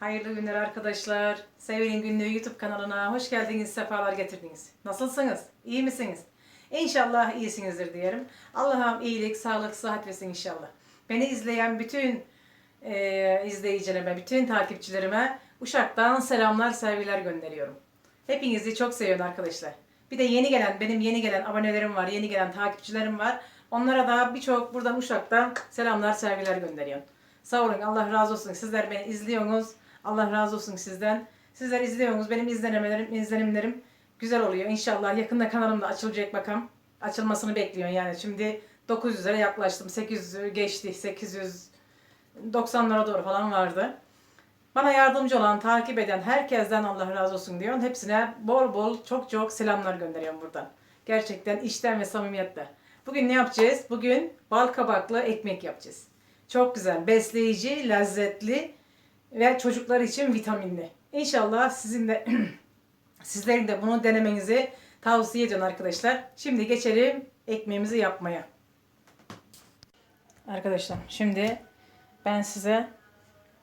Hayırlı günler arkadaşlar. Sevil'in Günlüğü YouTube kanalına hoş geldiniz, sefalar getirdiniz. Nasılsınız? İyi misiniz? İnşallah iyisinizdir diyelim. Allah'ım iyilik, sağlık, sıhhat versin inşallah. Beni izleyen bütün e, izleyicilerime, bütün takipçilerime Uşak'tan selamlar, sevgiler gönderiyorum. Hepinizi çok seviyorum arkadaşlar. Bir de yeni gelen, benim yeni gelen abonelerim var, yeni gelen takipçilerim var. Onlara da birçok buradan Uşak'tan selamlar, sevgiler gönderiyorum. Sağ olun, Allah razı olsun. Sizler beni izliyorsunuz. Allah razı olsun sizden. Sizler izliyorsunuz. Benim izlenemelerim, izlenimlerim güzel oluyor. İnşallah yakında kanalımda açılacak bakalım. Açılmasını bekliyorum yani. Şimdi 900'lere yaklaştım. 800 geçti. 890'lara doğru falan vardı. Bana yardımcı olan, takip eden herkesten Allah razı olsun diyorum. Hepsine bol bol çok çok selamlar gönderiyorum buradan. Gerçekten içten ve samimiyetle. Bugün ne yapacağız? Bugün bal kabaklı ekmek yapacağız. Çok güzel, besleyici, lezzetli ve çocuklar için vitaminli. İnşallah sizin de sizlerin de bunu denemenizi tavsiye ediyorum arkadaşlar. Şimdi geçelim ekmeğimizi yapmaya. Arkadaşlar şimdi ben size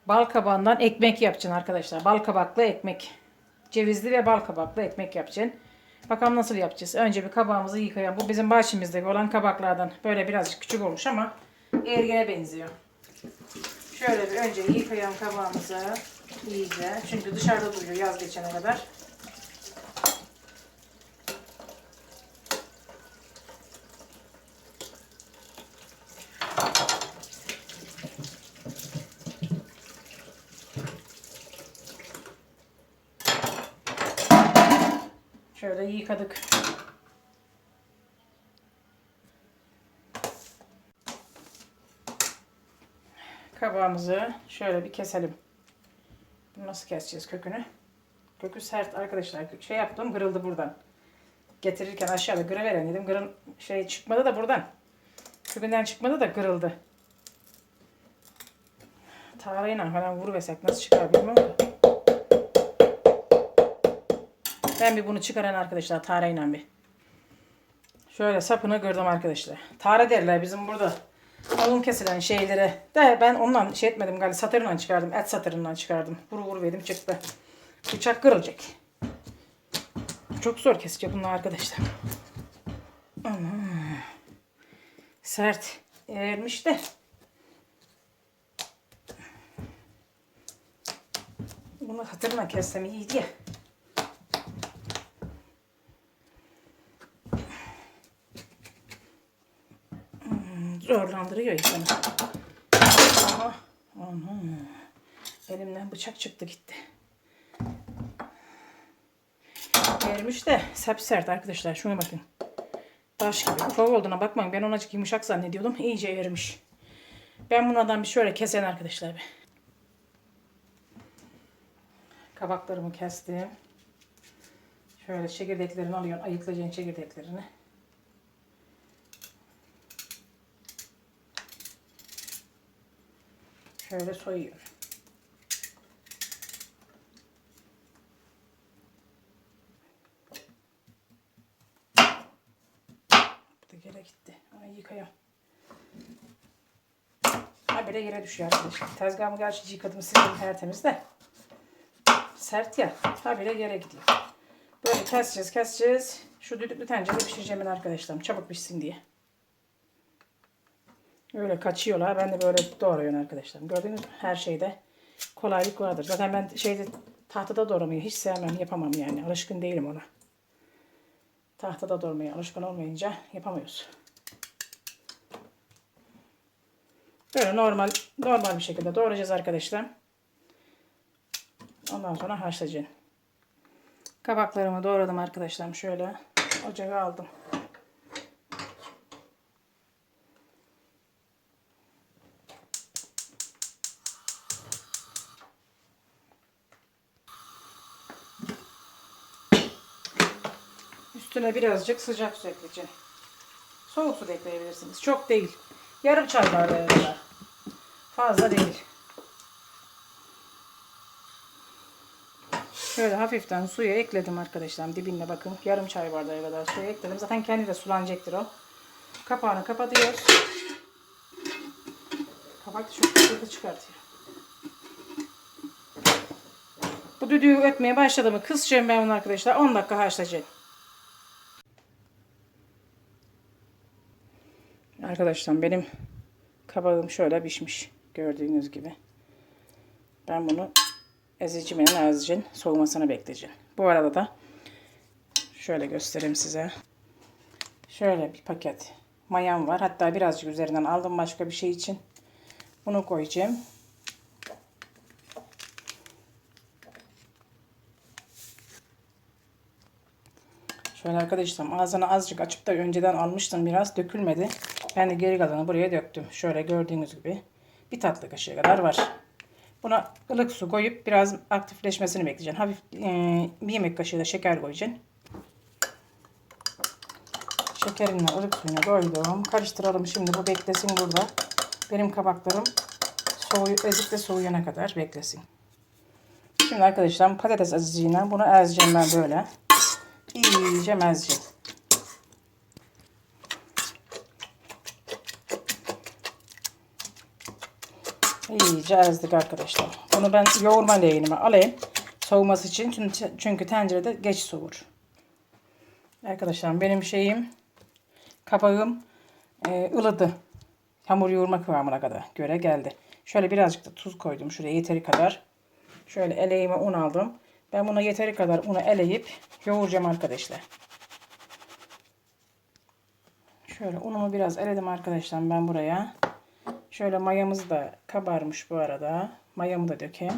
bal kabağından ekmek yapacağım arkadaşlar. Bal kabaklı ekmek. Cevizli ve bal kabaklı ekmek yapacağım. Bakalım nasıl yapacağız. Önce bir kabağımızı yıkayalım. Bu bizim bahçemizdeki olan kabaklardan. Böyle birazcık küçük olmuş ama ergene benziyor. Şöyle bir önce yıkayalım kabağımızı iyice. Çünkü dışarıda duruyor yaz geçene kadar. Şöyle yıkadık. Kabağımızı şöyle bir keselim. Bunu nasıl keseceğiz kökünü? Kökü sert arkadaşlar. Şey yaptım kırıldı buradan. Getirirken aşağıda kırıveren dedim. Kırıl şey çıkmadı da buradan. Kökünden çıkmadı da kırıldı. Tarayla falan vuruversek nasıl çıkar bilmiyorum. Ben bir bunu çıkaran arkadaşlar tarayla bir. Şöyle sapını kırdım arkadaşlar. Tara derler bizim burada. Alın kesilen şeylere. De ben ondan şey etmedim galiba satırından çıkardım. Et satırından çıkardım. Vuru vuru verdim çıktı. Bıçak kırılacak. Çok zor kesecek bunlar arkadaşlar. Sert. Ermiş de. Bunu hatırla kessem iyiydi ya. Zorlandırıyor insanı. Aha, aha. Elimden bıçak çıktı gitti. Vermiş de sert sert arkadaşlar. Şuna bakın. Taş gibi. Ufak olduğuna bakmayın. Ben onacık yumuşak zannediyordum. İyice erimiş. Ben bunlardan bir şöyle kesen arkadaşlar. Bir. Kabaklarımı kestim. Şöyle çekirdeklerini alıyorum. Ayıklayacağım çekirdeklerini. Şöyle soyuyorum. Bu da gene gitti. Onu yıkayalım. Ha bile yere düşüyor arkadaşlar. Tezgahımı gerçi yıkadım sildim tertemiz de. Sert ya. Ha bile yere gidiyor. Böyle keseceğiz keseceğiz. Şu düdüklü tencerede pişireceğim ben arkadaşlarım. Çabuk pişsin diye. Öyle kaçıyorlar. Ben de böyle doğruyorum arkadaşlar. Gördünüz mü? Her şeyde kolaylık vardır. Zaten ben şeyde tahtada doğramayı hiç sevmem. Yapamam yani. Alışkın değilim ona. Tahtada doğramaya alışkın olmayınca yapamıyoruz. Böyle normal normal bir şekilde doğrayacağız arkadaşlar. Ondan sonra haşlayacağım. Kabaklarımı doğradım arkadaşlarım. Şöyle ocağa aldım. Üstüne birazcık sıcak su ekleyeceğim. Soğuk su da ekleyebilirsiniz. Çok değil. Yarım çay bardağı kadar. Fazla değil. Şöyle hafiften suyu ekledim arkadaşlar. Dibinde bakın. Yarım çay bardağı kadar suyu ekledim. Zaten kendi de sulanacaktır o. Kapağını kapatıyoruz. Kapak da çok hızlı çıkartıyor. Bu düdüğü ötmeye başladı mı kısacağım ben bunu arkadaşlar. 10 dakika haşlayacağım. Arkadaşlar benim kabağım şöyle pişmiş. Gördüğünüz gibi. Ben bunu ezicimenin azıcık soğumasını bekleyeceğim. Bu arada da şöyle göstereyim size. Şöyle bir paket mayam var. Hatta birazcık üzerinden aldım başka bir şey için. Bunu koyacağım. Şöyle arkadaşlar ağzını azıcık açıp da önceden almıştım biraz dökülmedi. Ben de geri kalanı buraya döktüm. Şöyle gördüğünüz gibi bir tatlı kaşığı kadar var. Buna ılık su koyup biraz aktifleşmesini bekleyeceğim. Hafif e, bir yemek kaşığı da şeker koyacağım. Şekerinle ılık suyunu koydum. Karıştıralım şimdi bu beklesin burada. Benim kabaklarım soğuyu, ezikle soğuyana kadar beklesin. Şimdi arkadaşlar patates azıcığıyla bunu ezeceğim ben böyle. İyice ezeceğim. İyice ezdik arkadaşlar. Bunu ben yoğurma leğenime alayım. Soğuması için. Çünkü, tencerede geç soğur. Arkadaşlar benim şeyim kabağım e, ılıdı. Hamur yoğurma kıvamına kadar göre geldi. Şöyle birazcık da tuz koydum. Şuraya yeteri kadar. Şöyle eleğime un aldım. Ben buna yeteri kadar unu eleyip yoğuracağım arkadaşlar. Şöyle unumu biraz eledim arkadaşlar ben buraya. Şöyle mayamız da kabarmış bu arada. Mayamı da dökeyim.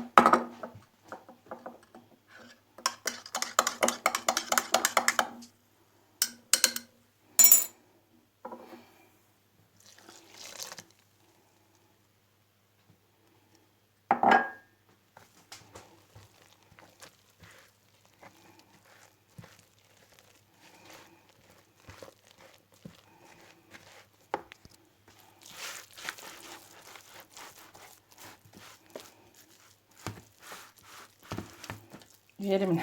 Bir elimle,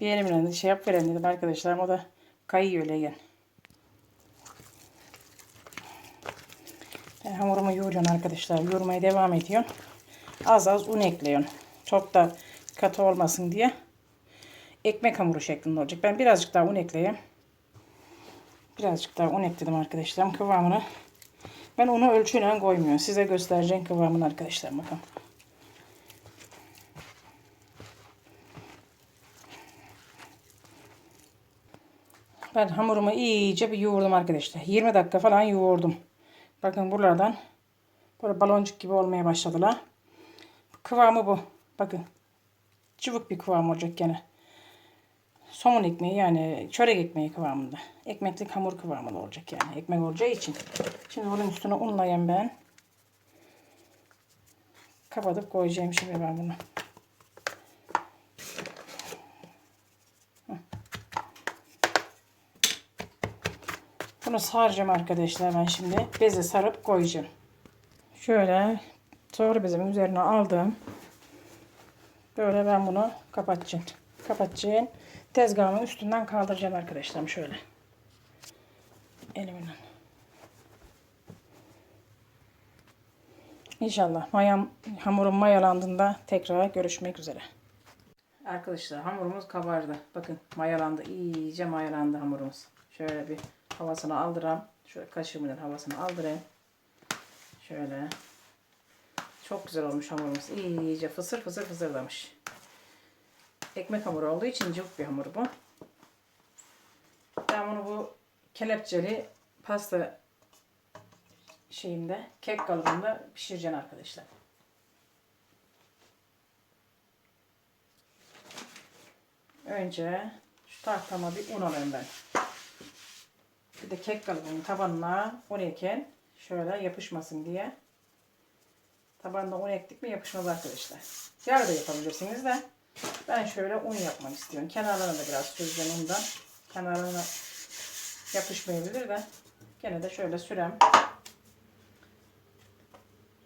bir elimle de şey yap veren dedim arkadaşlarım. O da kayıyor gel. Ben hamurumu yoğuruyorum arkadaşlar. Yoğurmaya devam ediyorum. Az az un ekliyorum. Çok da katı olmasın diye. Ekmek hamuru şeklinde olacak. Ben birazcık daha un ekleyeyim. Birazcık daha un ekledim arkadaşlarım kıvamını. Ben unu ölçüyle koymuyorum. Size göstereceğim kıvamını arkadaşlar bakın. Ben hamurumu iyice bir yoğurdum arkadaşlar. 20 dakika falan yoğurdum. Bakın buralardan böyle baloncuk gibi olmaya başladılar. Kıvamı bu. Bakın. Cıvık bir kıvam olacak gene. Somun ekmeği yani çörek ekmeği kıvamında. Ekmeklik hamur kıvamında olacak yani. Ekmek olacağı için. Şimdi bunun üstüne unlayayım ben. Kapatıp koyacağım şimdi ben bunu. Bunu saracağım arkadaşlar ben şimdi. Beze sarıp koyacağım. Şöyle sonra bezimin üzerine aldım. Böyle ben bunu kapatacağım. Kapatacağım. Tezgahımın üstünden kaldıracağım arkadaşlarım şöyle. Elimle. İnşallah mayam, hamurum mayalandığında tekrar görüşmek üzere. Arkadaşlar hamurumuz kabardı. Bakın mayalandı. iyice mayalandı hamurumuz. Şöyle bir havasını aldıram. Şöyle kaşığımın havasını aldırayım. Şöyle. Çok güzel olmuş hamurumuz. İyice fısır fısır fısırdamış. Ekmek hamuru olduğu için cıvık bir hamur bu. Ben bunu bu kelepçeli pasta şeyinde kek kalıbında pişireceğim arkadaşlar. Önce şu tahtama bir un alayım ben. Bir de kek kalıbının tabanına un eken şöyle yapışmasın diye. Tabanına un ektik mi yapışmaz arkadaşlar. Yağ da yapabilirsiniz de. Ben şöyle un yapmak istiyorum. Kenarlarına da biraz süreceğim undan. Kenarlarına yapışmayabilir de. Gene de şöyle sürem.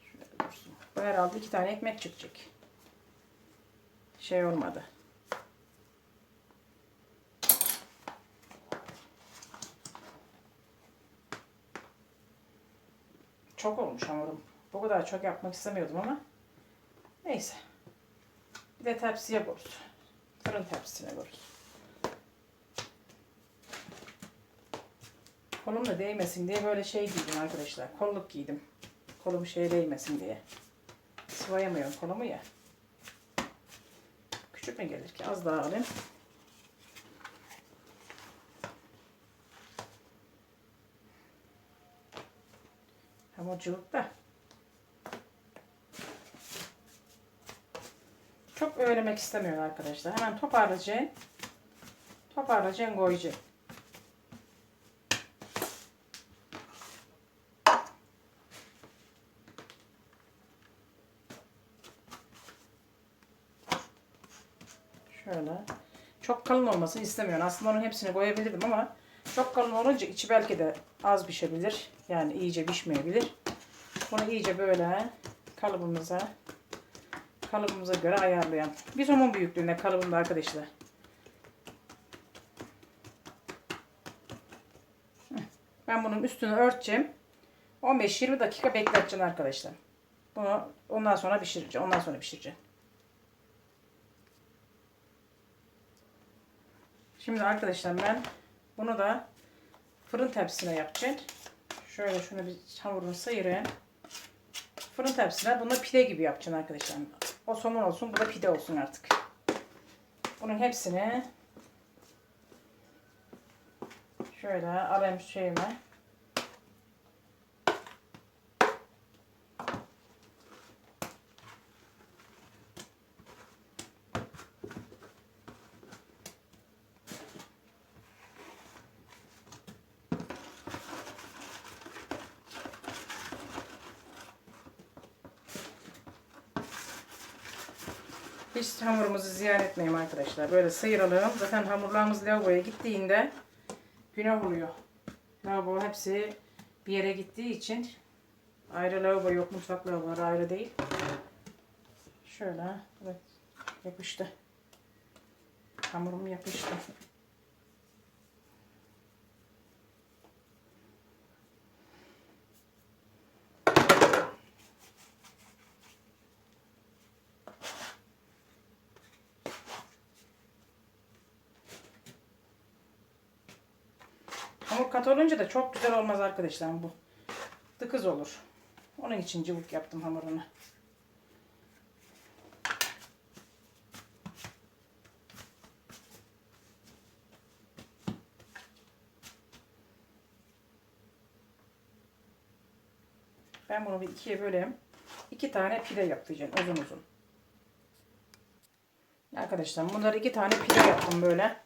Şöyle. Bu herhalde iki tane ekmek çıkacak. Şey olmadı. Çok olmuş hamurum. Bu kadar çok yapmak istemiyordum ama. Neyse. Bir de tepsiye koyuz. fırın tepsisine koyuyoruz. Kolum da değmesin diye böyle şey giydim arkadaşlar. Kolluk giydim. Kolum şeye değmesin diye. Sıvayamıyorum kolumu ya. Küçük mü gelir ki? Az daha alayım. Hamurculuk da. Çok öğrenmek istemiyor arkadaşlar. Hemen toparlayacaksın. Toparlayacaksın koyacaksın. Şöyle. Çok kalın olmasını istemiyorum. Aslında onun hepsini koyabilirdim ama çok kalın olunca içi belki de az pişebilir. Yani iyice pişmeyebilir. Bunu iyice böyle kalıbımıza kalıbımıza göre ayarlayalım. Bir somon büyüklüğünde kalıbımda arkadaşlar. Ben bunun üstünü örteceğim. 15-20 dakika bekleteceğim arkadaşlar. Bunu ondan sonra pişireceğim. Ondan sonra pişireceğim. Şimdi arkadaşlar ben bunu da fırın tepsisine yapacağım. Şöyle şunu bir hamurunu sıyırayım. Fırın tepsisine bunu pide gibi yapacağım arkadaşlar. O somon olsun, bu da pide olsun artık. Bunun hepsini şöyle alayım şeyime. Hiç hamurumuzu ziyan etmeyeyim arkadaşlar. Böyle sıyıralım. Zaten hamurlarımız lavaboya gittiğinde günah oluyor. Lavabo hepsi bir yere gittiği için ayrı lavabo yok. Mutfak lavaboları ayrı değil. Şöyle. Evet. Yapıştı. Hamurum yapıştı. Kat olunca da çok güzel olmaz arkadaşlar bu. Dıkız olur. Onun için cıvık yaptım hamurunu. Ben bunu bir ikiye böleyim. İki tane pide yapacağım uzun uzun. Arkadaşlar bunları iki tane pide yaptım böyle.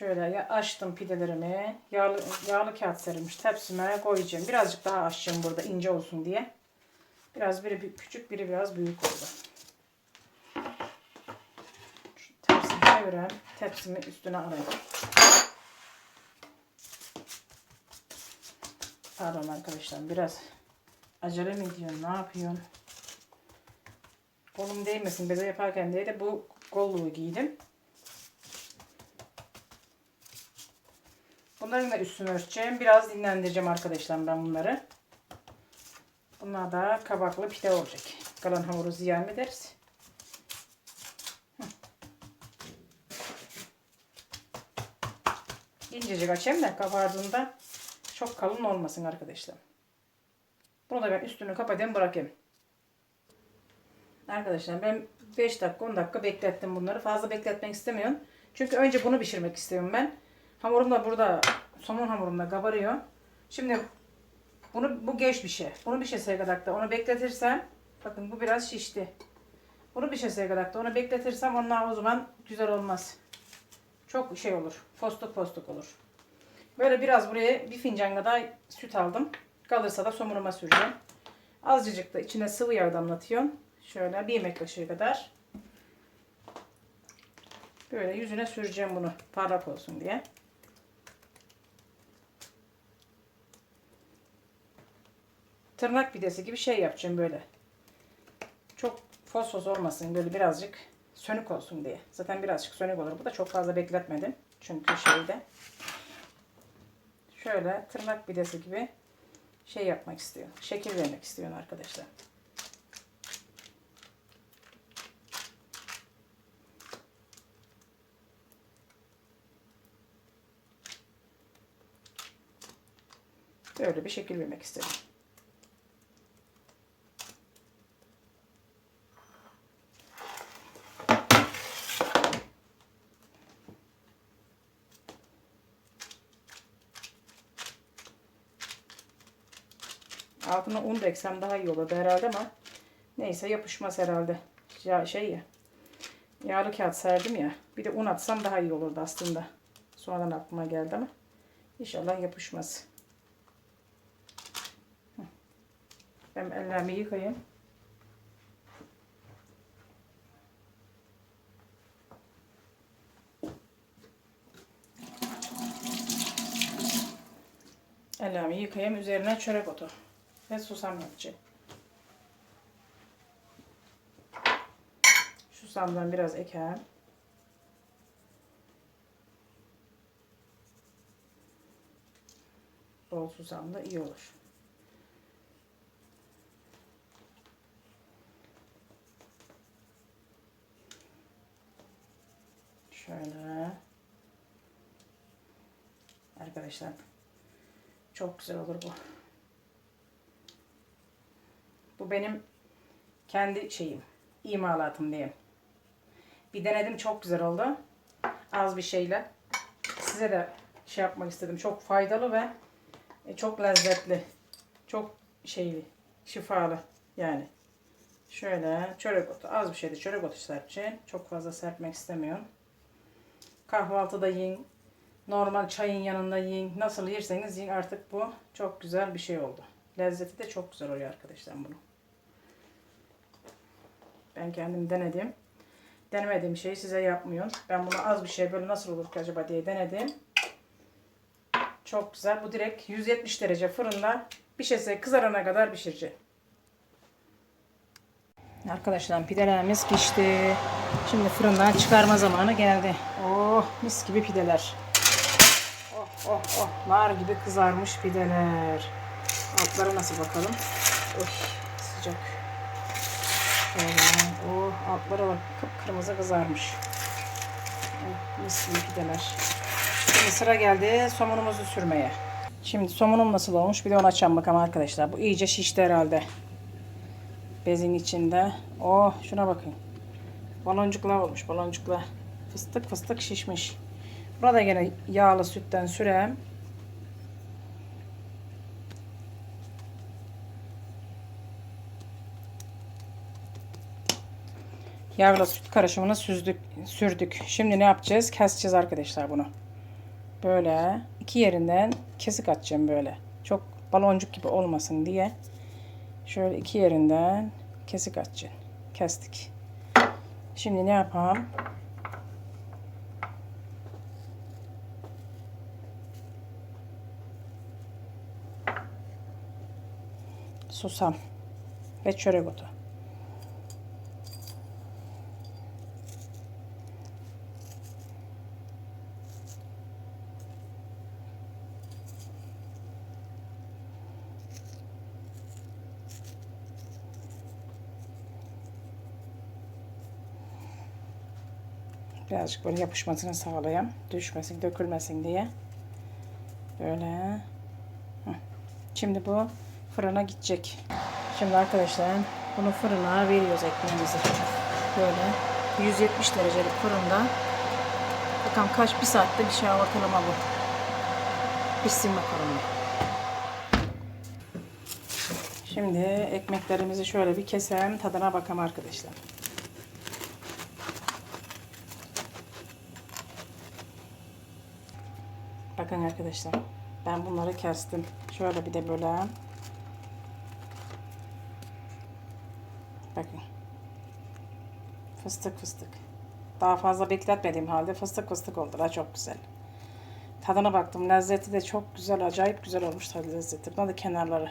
Şöyle açtım pidelerimi. Yağlı, yağlı kağıt serilmiş tepsime koyacağım. Birazcık daha açacağım burada ince olsun diye. Biraz biri küçük biri biraz büyük oldu. Tepsimi çevireyim. Tepsimi üstüne alayım. Pardon arkadaşlar biraz acele mi ediyorsun? Ne yapıyorsun? Kolum değmesin. Beze yaparken diye de bu kolluğu giydim. Bunların da üstünü örteceğim. Biraz dinlendireceğim arkadaşlar ben bunları. Bunlar da kabaklı pide olacak. Kalan hamuru ziyan ederiz. İncecik açayım da kabardığında çok kalın olmasın arkadaşlar. Bunu da ben üstünü kapatayım bırakayım. Arkadaşlar ben 5 dakika 10 dakika beklettim bunları. Fazla bekletmek istemiyorum. Çünkü önce bunu pişirmek istiyorum ben. Hamurum da burada somon hamurum da kabarıyor. Şimdi bunu bu geç bir şey. Bunu bir şey kadar da onu bekletirsem bakın bu biraz şişti. Bunu bir şey kadar da onu bekletirsem onlar o zaman güzel olmaz. Çok şey olur. Fostuk fostuk olur. Böyle biraz buraya bir fincan kadar süt aldım. Kalırsa da somuruma süreceğim. Azıcık da içine sıvı yağ damlatıyorum. Şöyle bir yemek kaşığı kadar. Böyle yüzüne süreceğim bunu parlak olsun diye. tırnak pidesi gibi şey yapacağım böyle. Çok fosfos olmasın böyle birazcık sönük olsun diye. Zaten birazcık sönük olur. Bu da çok fazla bekletmedim. Çünkü şeyde şöyle tırnak pidesi gibi şey yapmak istiyorum. Şekil vermek istiyorum arkadaşlar. Böyle bir şekil vermek istedim. Altına un da eksem daha iyi olurdu herhalde ama neyse yapışmaz herhalde. Ya şey ya. Yağlı kağıt serdim ya. Bir de un atsam daha iyi olurdu aslında. Sonradan aklıma geldi ama inşallah yapışmaz. Ben ellerimi yıkayayım. Ellerimi yıkayayım. Üzerine çörek otu ve susam yapacağım. Susamdan biraz ekerim. Bol susam da iyi olur. Şöyle. Arkadaşlar çok güzel olur bu. Bu benim kendi şeyim. imalatım diyeyim. Bir denedim çok güzel oldu. Az bir şeyle. Size de şey yapmak istedim. Çok faydalı ve e, çok lezzetli. Çok şeyli. Şifalı. Yani. Şöyle çörek otu. Az bir şeyde çörek otu serpeceğim. Çok fazla serpmek istemiyorum. Kahvaltıda yiyin. Normal çayın yanında yiyin. Nasıl yerseniz yiyin. Artık bu çok güzel bir şey oldu. Lezzeti de çok güzel oluyor arkadaşlar bunu. Ben kendim denedim. Denemediğim şeyi size yapmıyorum. Ben bunu az bir şey böyle nasıl olur ki acaba diye denedim. Çok güzel. Bu direkt 170 derece fırında pişirse kızarana kadar pişireceğim. Arkadaşlar pidelerimiz pişti. Şimdi fırından çıkarma zamanı geldi. Oh mis gibi pideler. Oh oh oh nar gibi kızarmış pideler. Altları nasıl bakalım? Oh sıcak. Şöyle. Oh altlara bak kıpkırmızı kızarmış. Oh, mis gibi pideler. Şimdi sıra geldi somonumuzu sürmeye. Şimdi somonum nasıl olmuş bir de onu açalım bakalım arkadaşlar. Bu iyice şişti herhalde. Bezin içinde. Oh şuna bakın. Baloncuklar olmuş baloncuklar. Fıstık fıstık şişmiş. Burada gene yağlı sütten sürem. Yağla süt karışımını süzdük, sürdük. Şimdi ne yapacağız? Keseceğiz arkadaşlar bunu. Böyle iki yerinden kesik atacağım böyle. Çok baloncuk gibi olmasın diye. Şöyle iki yerinden kesik atacağım. Kestik. Şimdi ne yapalım? Susam ve çörek otu. Birazcık böyle yapışmasını sağlayayım. Düşmesin, dökülmesin diye. Böyle. Şimdi bu fırına gidecek. Şimdi arkadaşlar bunu fırına veriyoruz ekmeğimizi. Böyle 170 derecelik fırında. Bakalım kaç bir saatte bir şey bakalım bu. Pişsin bakalım. Şimdi ekmeklerimizi şöyle bir keselim. Tadına bakalım arkadaşlar. Bakın arkadaşlar. Ben bunları kestim. Şöyle bir de böyle. Bakın. Fıstık fıstık. Daha fazla bekletmediğim halde fıstık fıstık oldular. Çok güzel. Tadına baktım. Lezzeti de çok güzel. Acayip güzel olmuş tadı lezzeti. Buna da kenarları.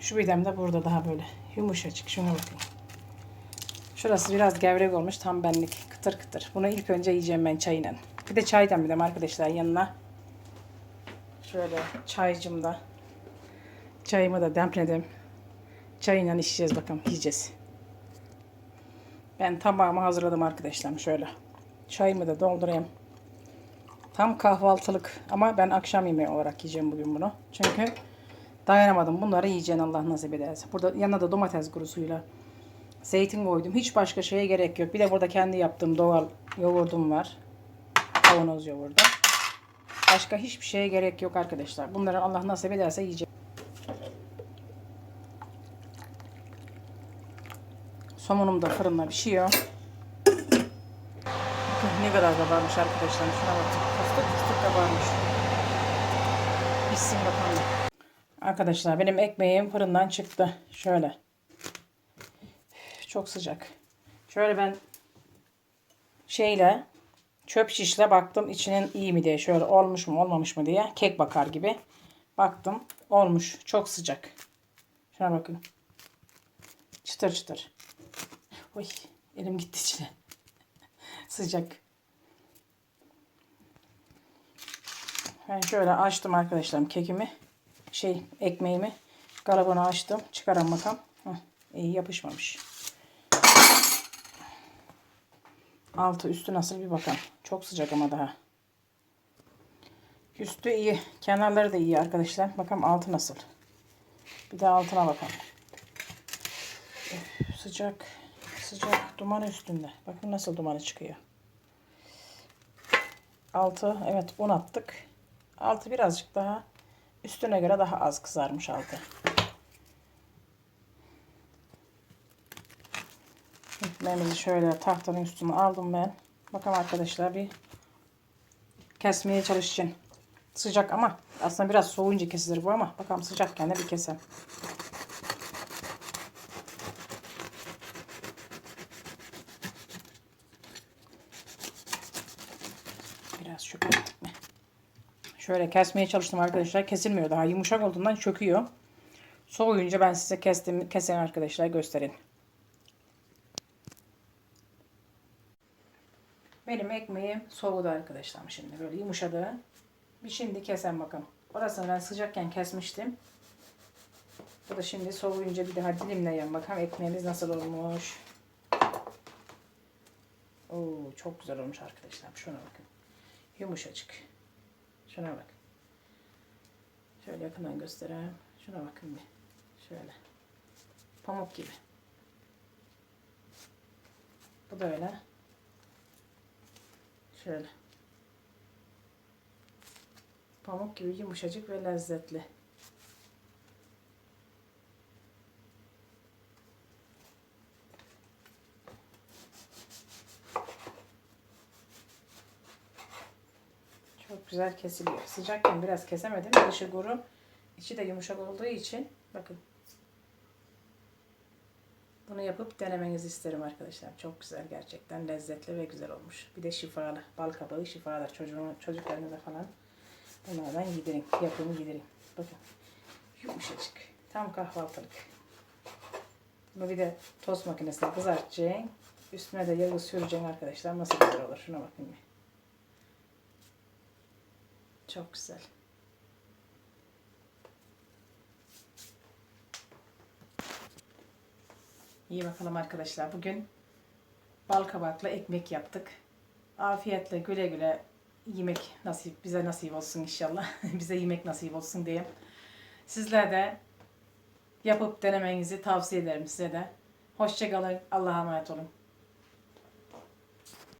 Şu bidem de burada daha böyle yumuşacık. Şuna bakın. Şurası biraz gevrek olmuş. Tam benlik. Kıtır kıtır. Bunu ilk önce yiyeceğim ben çayla. Bir de çaydan bir arkadaşlar yanına. Şöyle çaycımda. Çayımı da demledim. Çayıyla içeceğiz bakalım. Yiyeceğiz. Ben tabağımı hazırladım arkadaşlar. Şöyle. Çayımı da doldurayım. Tam kahvaltılık ama ben akşam yemeği olarak yiyeceğim bugün bunu. Çünkü dayanamadım. Bunları yiyeceğim Allah nasip ederse. Burada yanına da domates kurusuyla zeytin koydum. Hiç başka şeye gerek yok. Bir de burada kendi yaptığım doğal yoğurdum var. Kavanoz yoğurdu. Başka hiçbir şeye gerek yok arkadaşlar. Bunları Allah nasip ederse yiyeceğim. Somonum da fırında pişiyor. Ne kadar da varmış arkadaşlar. Şuna bakın. Fıstık fıstık da varmış. Pişsin bakalım. Arkadaşlar benim ekmeğim fırından çıktı. Şöyle. Çok sıcak. Şöyle ben şeyle çöp şişle baktım içinin iyi mi diye. Şöyle olmuş mu olmamış mı diye. Kek bakar gibi. Baktım. Olmuş. Çok sıcak. Şuna bakın. Çıtır çıtır. Oy elim gitti içine. Sıcak. Ben şöyle açtım arkadaşlarım kekimi. Şey ekmeğimi. Galabını açtım. Çıkaran bakalım. Heh, iyi yapışmamış. Altı üstü nasıl bir bakalım. Çok sıcak ama daha. Üstü iyi. Kenarları da iyi arkadaşlar. Bakalım altı nasıl. Bir de altına bakalım. Üf, sıcak. Sıcak. Duman üstünde. Bakın nasıl dumanı çıkıyor. Altı. Evet un attık. Altı birazcık daha üstüne göre daha az kızarmış altı. Ekmeğimizi şöyle tahtanın üstüne aldım ben. Bakalım arkadaşlar bir kesmeye çalışacağım. Sıcak ama aslında biraz soğuyunca kesilir bu ama bakalım sıcakken de bir kesem. Biraz mi? Şöyle kesmeye çalıştım arkadaşlar. Kesilmiyor daha. Yumuşak olduğundan çöküyor. Soğuyunca ben size kestim, kesen arkadaşlar göstereyim. Benim ekmeğim soğudu arkadaşlar şimdi. Böyle yumuşadı. Bir şimdi kesen bakalım. Orasını ben sıcakken kesmiştim. Bu da şimdi soğuyunca bir daha dilimleyelim bakalım ekmeğimiz nasıl olmuş. Oo, çok güzel olmuş arkadaşlar. Şuna bakın. Yumuşacık. Şuna bak. Şöyle yakından göstereyim. Şuna bakın bir. Şöyle. Pamuk gibi. Bu da öyle. Şöyle. Pamuk gibi yumuşacık ve lezzetli. Çok güzel kesiliyor. Sıcakken biraz kesemedim. Dışı kuru. içi de yumuşak olduğu için bakın. Bunu yapıp denemenizi isterim arkadaşlar. Çok güzel gerçekten lezzetli ve güzel olmuş. Bir de şifalı. Bal kabağı şifalar. Çocuğun, çocuklarınıza falan bunlardan yedirin. Yapın yedirin. Bakın. Yumuşacık. Tam kahvaltılık. Bunu bir de tost makinesinde kızartacaksın. Üstüne de yağı süreceksin arkadaşlar. Nasıl güzel olur. Şuna bakın bir. Çok güzel. İyi bakalım arkadaşlar. Bugün bal kabaklı ekmek yaptık. Afiyetle güle güle yemek nasip bize nasip olsun inşallah. bize yemek nasip olsun diyeyim. Sizler de yapıp denemenizi tavsiye ederim size de. Hoşçakalın. Allah'a emanet olun.